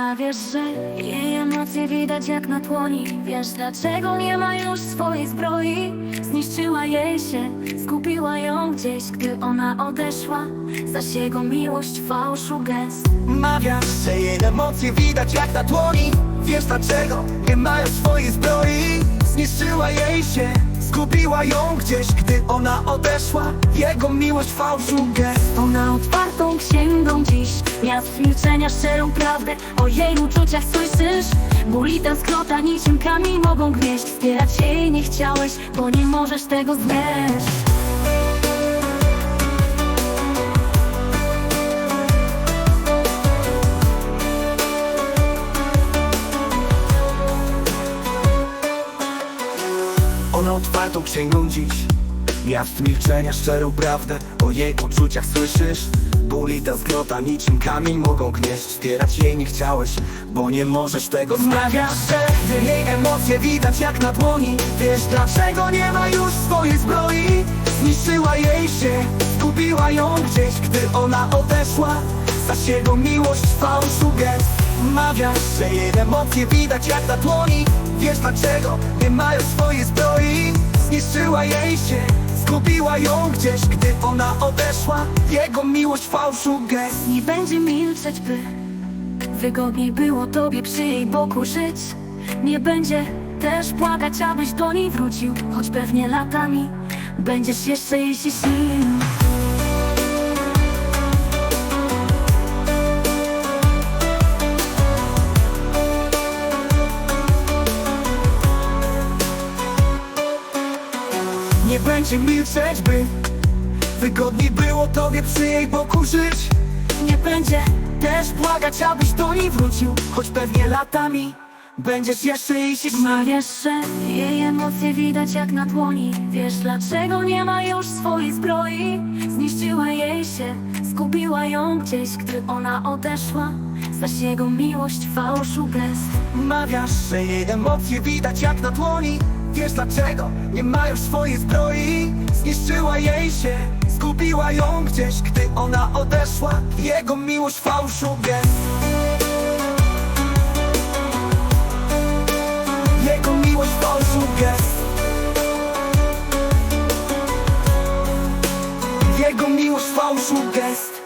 Mawiasz, że jej emocje widać jak na dłoni. Wiesz dlaczego nie ma już swojej zbroi? Zniszczyła jej się, zgubiła ją gdzieś. Gdy ona odeszła Zaś jego miłość fałszu gest. Mawiasz, że jej emocje widać jak na dłoni. Wiesz dlaczego nie mają swojej zbroi? Zniszczyła jej się, zgubiła ją gdzieś. Gdy ona odeszła, jego miłość fałszu gest. Ona księgą Miast milczenia szczerą prawdę O jej uczuciach słyszysz? Ból i tęsknota niczym kamień mogą gnieść. Wspierać jej nie chciałeś, bo nie możesz tego znieść Ona otwartą księgą dziś Miast milczenia, szczerą prawdę O jej uczuciach słyszysz. Ból i tęsknota niczym kamień mogą gnieść. Wspierać jej nie chciałeś, bo nie możesz tego. Zmawiasz, że jej emocje widać jak na dłoni. Wiesz dlaczego nie ma już swojej zbroi? Zniszczyła jej się, zgubiła ją gdzieś Gdy ona odeszła. Zaś jego miłość fałszu gest. Mawiasz, że jej emocje widać jak na dłoni. Wiesz dlaczego nie mają swojej zbroi? Zniszczyła jej się, zgubiła ją gdzieś Gdy ona odeszła, jego miłość fałszu gest. Nie będzie milczeć, by Wygodniej było tobie przy jej boku żyć. Nie będzie też płakać, abyś do niej wrócił. Choć pewnie latami Będziesz jeszcze jej się śnił Nie będzie milczeć, by Wygodniej było tobie przy jej boku żyć. Nie będzie Też błagać, abyś do niej wrócił Choć pewnie latami Będziesz jeszcze jej się Mawiasz, że jej emocje widać jak na dłoni. Wiesz dlaczego nie ma już swojej zbroi? Zniszczyła jej się, zgubiła ją gdzieś Gdy ona odeszła. Zaś jego miłość fałszu gest. Mawiasz, że jej emocje widać jak na dłoni Wiesz dlaczego? Nie ma już swojej zbroi. Zniszczyła jej się, zgubiła ją gdzieś Gdy ona odeszła, jego miłość fałszu gest Jego miłość fałszu gest Jego miłość fałszu gest